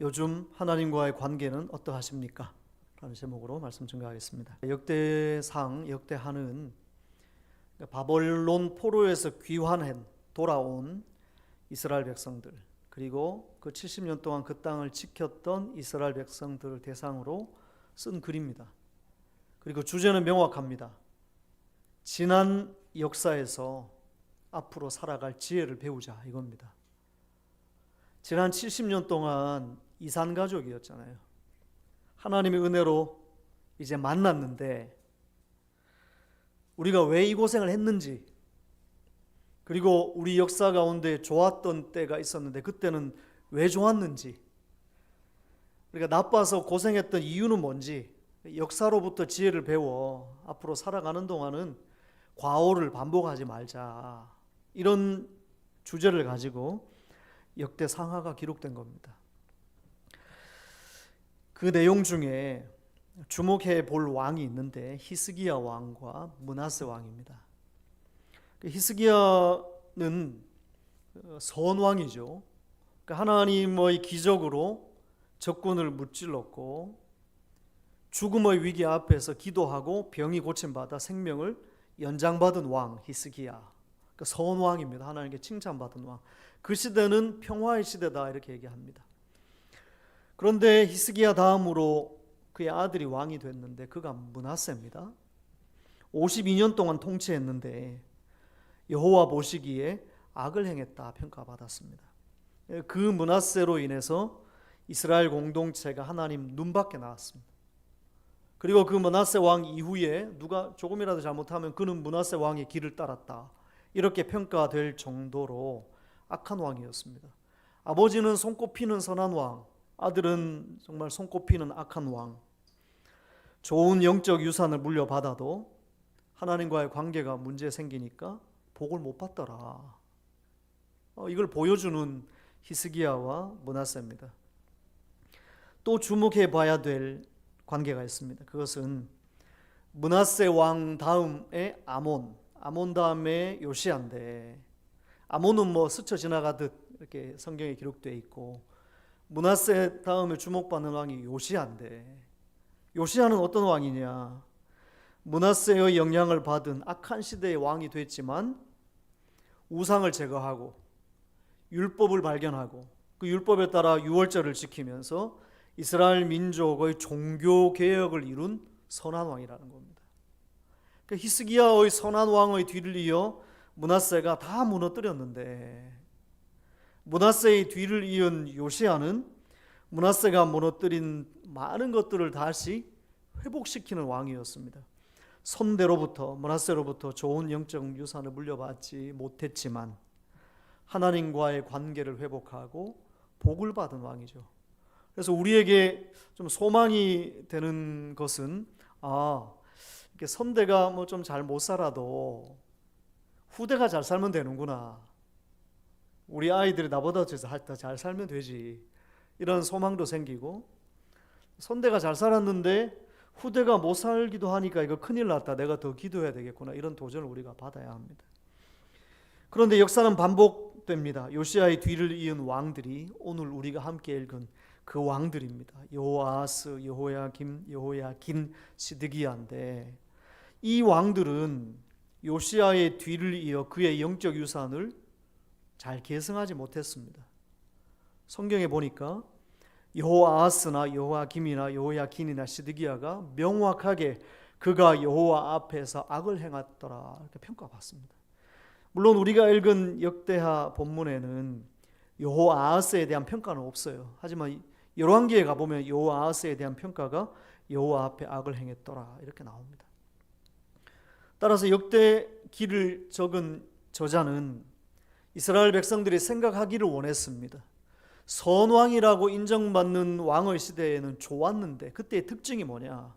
요즘 하나님과의 관계는 어떠하십니까? 라는 제목으로 말씀 증가하겠습니다. 역대상 역대하는 바벨론 포로에서 귀환한 돌아온 이스라엘 백성들 그리고 그 70년 동안 그 땅을 지켰던 이스라엘 백성들을 대상으로 쓴 글입니다. 그리고 주제는 명확합니다. 지난 역사에서 앞으로 살아갈 지혜를 배우자 이겁니다. 지난 70년 동안 이산 가족이었잖아요. 하나님의 은혜로 이제 만났는데 우리가 왜 이 고생을 했는지 그리고 우리 역사 가운데 좋았던 때가 있었는데 그때는 왜 좋았는지 우리가 나빠서 고생했던 이유는 뭔지 역사로부터 지혜를 배워 앞으로 살아가는 동안은 과오를 반복하지 말자 이런 주제를 가지고 역대 상하가 기록된 겁니다. 그 내용 중에 주목해 볼 왕이 있는데 히스기야 왕과 문하세 왕입니다. 그 히스기야는 선왕이죠. 그러니까 하나님의 기적으로 적군을 무찔렀고 죽음의 위기 앞에서 기도하고 병이 고침받아 생명을 연장받은 왕 히스기야. 선왕입니다. 하나님께 칭찬받은 왕. 그 시대는 평화의 시대다 이렇게 얘기합니다. 그런데 히스기야 다음으로 그의 아들이 왕이 됐는데 그가 문하세입니다. 52년 동안 통치했는데 여호와 보시기에 악을 행했다 평가받았습니다. 그 문하세로 인해서 이스라엘 공동체가 하나님 눈밖에 나왔습니다. 그리고 그 문하세 왕 이후에 누가 조금이라도 잘못하면 그는 문하세 왕의 길을 따랐다. 이렇게 평가될 정도로 악한 왕이었습니다. 아버지는 손꼽히는 선한 왕, 아들은 정말 손꼽히는 악한 왕. 좋은 영적 유산을 물려받아도 하나님과의 관계가 문제 생기니까 복을 못 받더라. 어, 이걸 보여주는 히스기야와 문하세입니다. 또 주목해 봐야 될 관계가 있습니다. 그것은 문하세 왕 다음에 아몬, 아몬 다음에 요시아인데 아몬은 뭐 스쳐 지나가듯 이렇게 성경에 기록되어 있고 문하세 다음에 주목받는 왕이 요시아인데 요시아는 어떤 왕이냐? 문하세의 영향을 받은 악한 시대의 왕이 됐지만 우상을 제거하고 율법을 발견하고 그 율법에 따라 유월절을 지키면서 이스라엘 민족의 종교 개혁을 이룬 선한 왕이라는 겁니다. 그 히스기야의 선한 왕의 뒤를 이어 문하세가 다 무너뜨렸는데 문하세의 뒤를 이은 요시아는 문하세가 무너뜨린 많은 것들을 다시 회복시키는 왕이었습니다. 선대로부터 문하세로부터 좋은 영적 유산을 물려받지 못했지만 하나님과의 관계를 회복하고 복을 받은 왕이죠. 그래서 우리에게 좀 소망이 되는 것은 아 이렇게 선대가 뭐 좀 잘 못 살아도 후대가 잘 살면 되는구나. 우리 아이들이 나보다 잘 살면 되지. 이런 소망도 생기고 선대가 잘 살았는데 후대가 못 살기도 하니까 이거 큰일 났다. 내가 더 기도해야 되겠구나. 이런 도전을 우리가 받아야 합니다. 그런데 역사는 반복됩니다. 요시아의 뒤를 이은 왕들이 오늘 우리가 함께 읽은 그 왕들입니다. 여호아스, 여호야김, 여호야긴, 시드기야인데 이 왕들은 요시아의 뒤를 이어 그의 영적 유산을 잘 계승하지 못했습니다. 성경에 보니까 여호아스나 여호야김이나 여호야긴이나 시드기야가 명확하게 그가 여호와 앞에서 악을 행했더라 이렇게 평가받습니다. 물론 우리가 읽은 역대하 본문에는 여호아스에 대한 평가는 없어요. 하지만 열왕기에 가 보면 여호아스에 대한 평가가 여호와 앞에 악을 행했더라 이렇게 나옵니다. 따라서 역대 기를 적은 저자는 이스라엘 백성들이 생각하기를 원했습니다. 선왕이라고 인정받는 왕의 시대에는 좋았는데 그때의 특징이 뭐냐?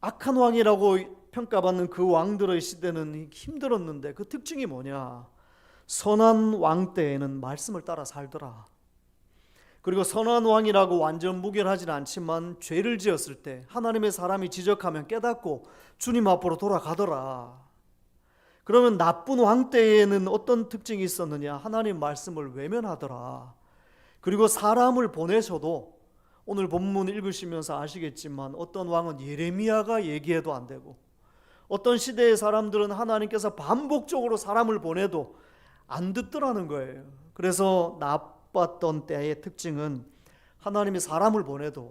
악한 왕이라고 평가받는 그 왕들의 시대는 힘들었는데 그 특징이 뭐냐? 선한 왕 때에는 말씀을 따라 살더라. 그리고 선한 왕이라고 완전 무결하지는 않지만 죄를 지었을 때 하나님의 사람이 지적하면 깨닫고 주님 앞으로 돌아가더라. 그러면 나쁜 왕 때에는 어떤 특징이 있었느냐? 하나님 말씀을 외면하더라. 그리고 사람을 보내셔도 오늘 본문 읽으시면서 아시겠지만 어떤 왕은 예레미야가 얘기해도 안 되고 어떤 시대의 사람들은 하나님께서 반복적으로 사람을 보내도 안 듣더라는 거예요. 그래서 나빴던 때의 특징은 하나님이 사람을 보내도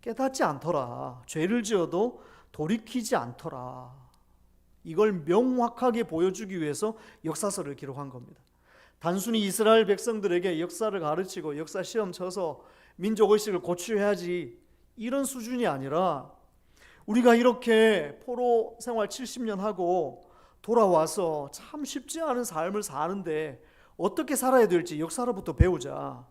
깨닫지 않더라. 죄를 지어도 돌이키지 않더라. 이걸 명확하게 보여주기 위해서 역사서를 기록한 겁니다. 단순히 이스라엘 백성들에게 역사를 가르치고 역사 시험 쳐서 민족 의식을 고취해야지 이런 수준이 아니라 우리가 이렇게 포로 생활 70년 하고 돌아와서 참 쉽지 않은 삶을 사는데 어떻게 살아야 될지 역사로부터 배우자.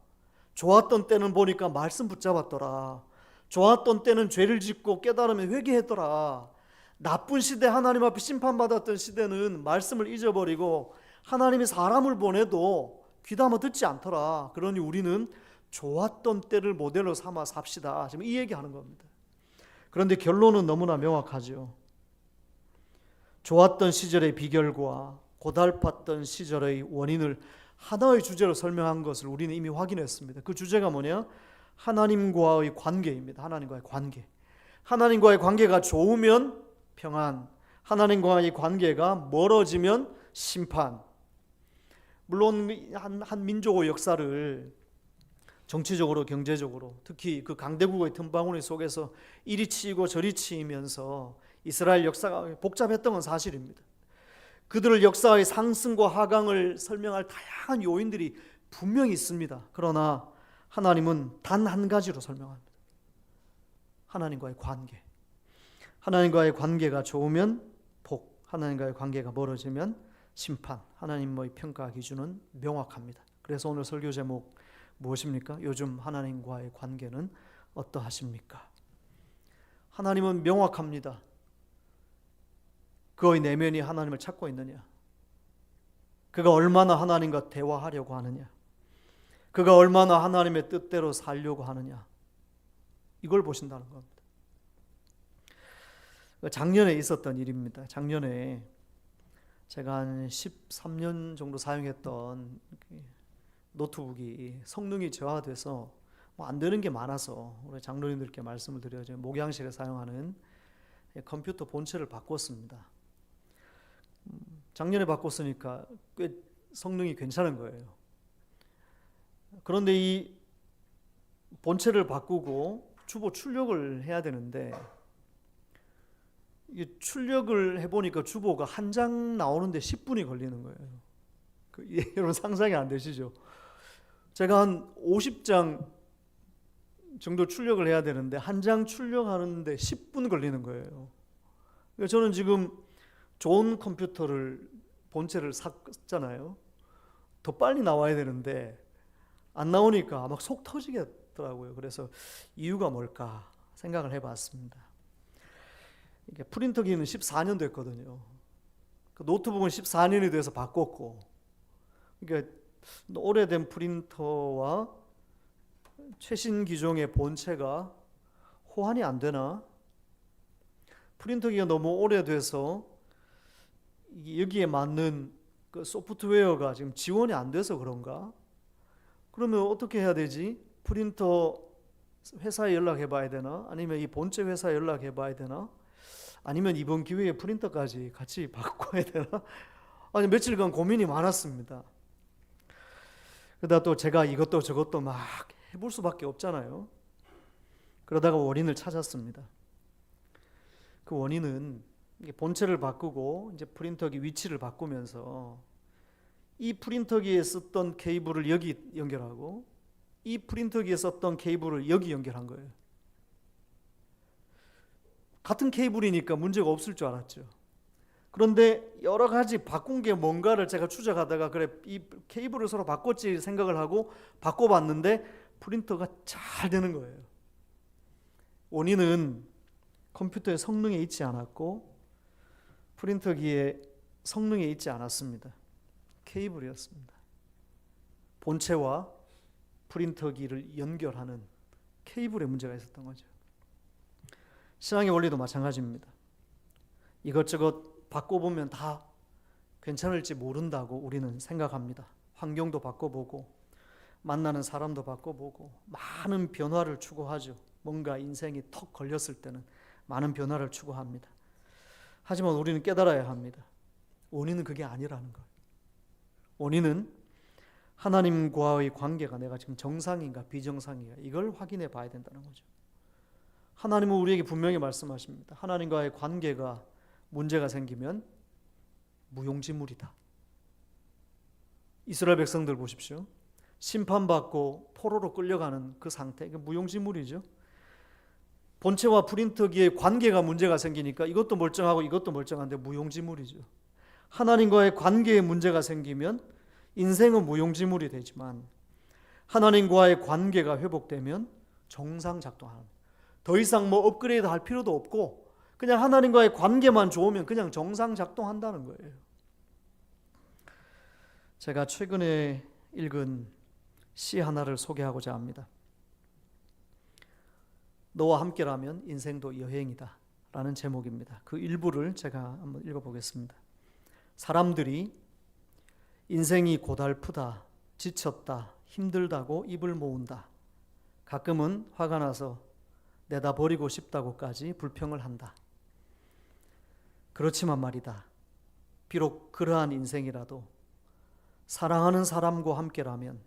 좋았던 때는 보니까 말씀 붙잡았더라. 좋았던 때는 죄를 짓고 깨달으면 회개했더라. 나쁜 시대 하나님 앞에 심판받았던 시대는 말씀을 잊어버리고 하나님이 사람을 보내도 귀담아 듣지 않더라. 그러니 우리는 좋았던 때를 모델로 삼아 삽시다. 지금 이 얘기하는 겁니다. 그런데 결론은 너무나 명확하죠. 좋았던 시절의 비결과 고달팠던 시절의 원인을 하나의 주제로 설명한 것을 우리는 이미 확인했습니다. 그 주제가 뭐냐? 하나님과의 관계입니다. 하나님과의 관계. 하나님과의 관계가 좋으면 평안, 하나님과의 관계가 멀어지면 심판. 물론 한, 한 민족의 역사를 정치적으로 경제적으로 특히 그 강대국의 틈바구니 속에서 이리 치이고 저리 치이면서 이스라엘 역사가 복잡했던 건 사실입니다. 그들의 역사의 상승과 하강을 설명할 다양한 요인들이 분명히 있습니다. 그러나 하나님은 단 한 가지로 설명합니다. 하나님과의 관계. 하나님과의 관계가 좋으면 복, 하나님과의 관계가 멀어지면 심판. 하나님의 평가 기준은 명확합니다. 그래서 오늘 설교 제목 무엇입니까? 요즘 하나님과의 관계는 어떠하십니까? 하나님은 명확합니다. 그의 내면이 하나님을 찾고 있느냐? 그가 얼마나 하나님과 대화하려고 하느냐? 그가 얼마나 하나님의 뜻대로 살려고 하느냐? 이걸 보신다는 겁니다. 작년에 있었던 일입니다. 작년에 제가 한 13년 정도 사용했던 노트북이 성능이 저하돼서 뭐 안 되는 게 많아서 우리 장로님들께 말씀을 드려요. 목양실에 사용하는 컴퓨터 본체를 바꿨습니다. 작년에 바꿨으니까 꽤 성능이 괜찮은 거예요. 그런데 이 본체를 바꾸고 주보 출력을 해야 되는데 이 출력을 해보니까 주보가 한 장 나오는데 10분이 걸리는 거예요. 그, 여러분 상상이 안 되시죠? 제가 한 50장 정도 출력을 해야 되는데 한 장 출력하는데 10분 걸리는 거예요. 그러니까 저는 지금 좋은 컴퓨터를 본체를 샀잖아요. 더 빨리 나와야 되는데 안 나오니까 막 속 터지겠더라고요. 그래서 이유가 뭘까 생각을 해봤습니다. 이게 프린터기는 14년 됐거든요. 그 노트북은 14년이 돼서 바꿨고, 그러니까 오래된 프린터와 최신 기종의 본체가 호환이 안 되나? 프린터기가 너무 오래돼서 여기에 맞는 그 소프트웨어가 지금 지원이 안 돼서 그런가? 그러면 어떻게 해야 되지? 프린터 회사에 연락해 봐야 되나? 아니면 이 본체 회사에 연락해 봐야 되나? 아니면 이번 기회에 프린터까지 같이 바꿔야 되나? 아니 며칠간 고민이 많았습니다. 그러다 또 제가 이것도 저것도 막 해볼 수밖에 없잖아요. 그러다가 원인을 찾았습니다. 그 원인은 본체를 바꾸고 이제 프린터기 위치를 바꾸면서 이 프린터기에 썼던 케이블을 여기 연결하고 이 프린터기에 썼던 케이블을 여기 연결한 거예요. 같은 케이블이니까 문제가 없을 줄 알았죠. 그런데 여러 가지 바꾼 게 뭔가를 제가 추적하다가 그래 이 케이블을 서로 바꿨지 생각을 하고 바꿔봤는데 프린터가 잘 되는 거예요. 원인은 컴퓨터의 성능에 있지 않았고 프린터기의 성능에 있지 않았습니다. 케이블이었습니다. 본체와 프린터기를 연결하는 케이블에 문제가 있었던 거죠. 신앙의 원리도 마찬가지입니다. 이것저것 바꿔보면 다 괜찮을지 모른다고 우리는 생각합니다. 환경도 바꿔보고 만나는 사람도 바꿔보고 많은 변화를 추구하죠. 뭔가 인생이 턱 걸렸을 때는 많은 변화를 추구합니다. 하지만 우리는 깨달아야 합니다. 원인은 그게 아니라는 걸. 원인은 하나님과의 관계가 내가 지금 정상인가 비정상인가 이걸 확인해 봐야 된다는 거죠. 하나님은 우리에게 분명히 말씀하십니다. 하나님과의 관계가 문제가 생기면 무용지물이다. 이스라엘 백성들 보십시오. 심판받고 포로로 끌려가는 그 상태, 이게 무용지물이죠. 본체와 프린터기의 관계가 문제가 생기니까 이것도 멀쩡하고 이것도 멀쩡한데 무용지물이죠. 하나님과의 관계에 문제가 생기면 인생은 무용지물이 되지만 하나님과의 관계가 회복되면 정상 작동합니다. 더 이상 뭐 업그레이드 할 필요도 없고 그냥 하나님과의 관계만 좋으면 그냥 정상 작동한다는 거예요. 제가 최근에 읽은 시 하나를 소개하고자 합니다. 너와 함께라면 인생도 여행이다. 라는 제목입니다. 그 일부를 제가 한번 읽어보겠습니다. 사람들이 인생이 고달프다, 지쳤다, 힘들다고 입을 모은다. 가끔은 화가 나서 내다 버리고 싶다고까지 불평을 한다. 그렇지만 말이다. 비록 그러한 인생이라도 사랑하는 사람과 함께라면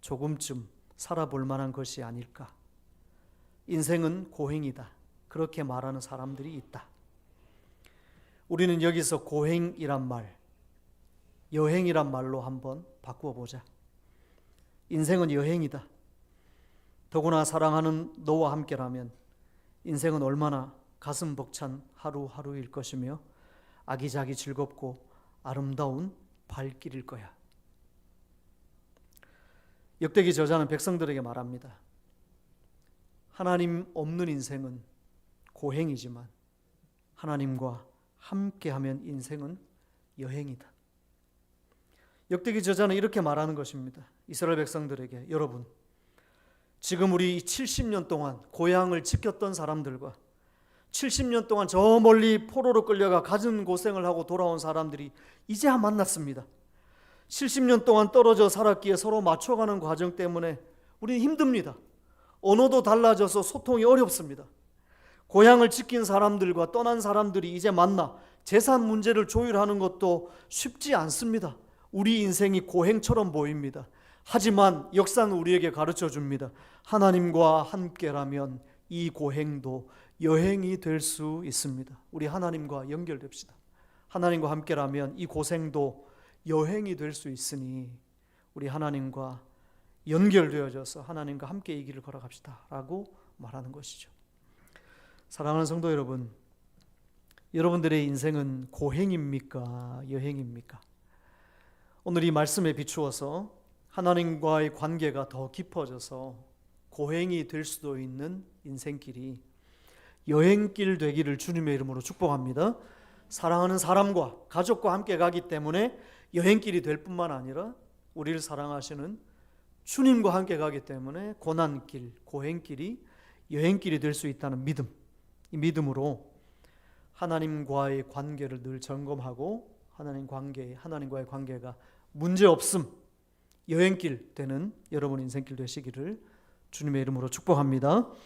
조금쯤 살아볼 만한 것이 아닐까. 인생은 고행이다. 그렇게 말하는 사람들이 있다. 우리는 여기서 고행이란 말, 여행이란 말로 한번 바꾸어 보자. 인생은 여행이다. 더구나 사랑하는 너와 함께라면 인생은 얼마나 가슴 벅찬 하루하루일 것이며 아기자기 즐겁고 아름다운 발길일 거야. 역대기 저자는 백성들에게 말합니다. 하나님 없는 인생은 고행이지만 하나님과 함께하면 인생은 여행이다. 역대기 저자는 이렇게 말하는 것입니다. 이스라엘 백성들에게 여러분 지금 우리 70년 동안 고향을 지켰던 사람들과 70년 동안 저 멀리 포로로 끌려가 가진 고생을 하고 돌아온 사람들이 이제야 만났습니다. 70년 동안 떨어져 살았기에 서로 맞춰가는 과정 때문에 우리는 힘듭니다. 언어도 달라져서 소통이 어렵습니다. 고향을 지킨 사람들과 떠난 사람들이 이제 만나 재산 문제를 조율하는 것도 쉽지 않습니다. 우리 인생이 고행처럼 보입니다. 하지만 역사는 우리에게 가르쳐 줍니다. 하나님과 함께라면 이 고행도 여행이 될 수 있습니다. 우리 하나님과 연결됩시다. 하나님과 함께라면 이 고생도 여행이 될 수 있으니 우리 하나님과 연결되어져서 하나님과 함께 이 길을 걸어갑시다라고 말하는 것이죠. 사랑하는 성도 여러분, 여러분들의 인생은 고행입니까? 여행입니까? 오늘 이 말씀에 비추어서 하나님과의 관계가 더 깊어져서 고행이 될 수도 있는 인생길이 여행길 되기를 주님의 이름으로 축복합니다. 사랑하는 사람과 가족과 함께 가기 때문에 여행길이 될 뿐만 아니라 우리를 사랑하시는 주님과 함께 가기 때문에 고난길, 고행길이 여행길이 될 수 있다는 믿음. 이 믿음으로 하나님과의 관계를 늘 점검하고 하나님 관계, 하나님과의 관계가 문제 없음 여행길 되는 여러분 인생길 되시기를 주님의 이름으로 축복합니다.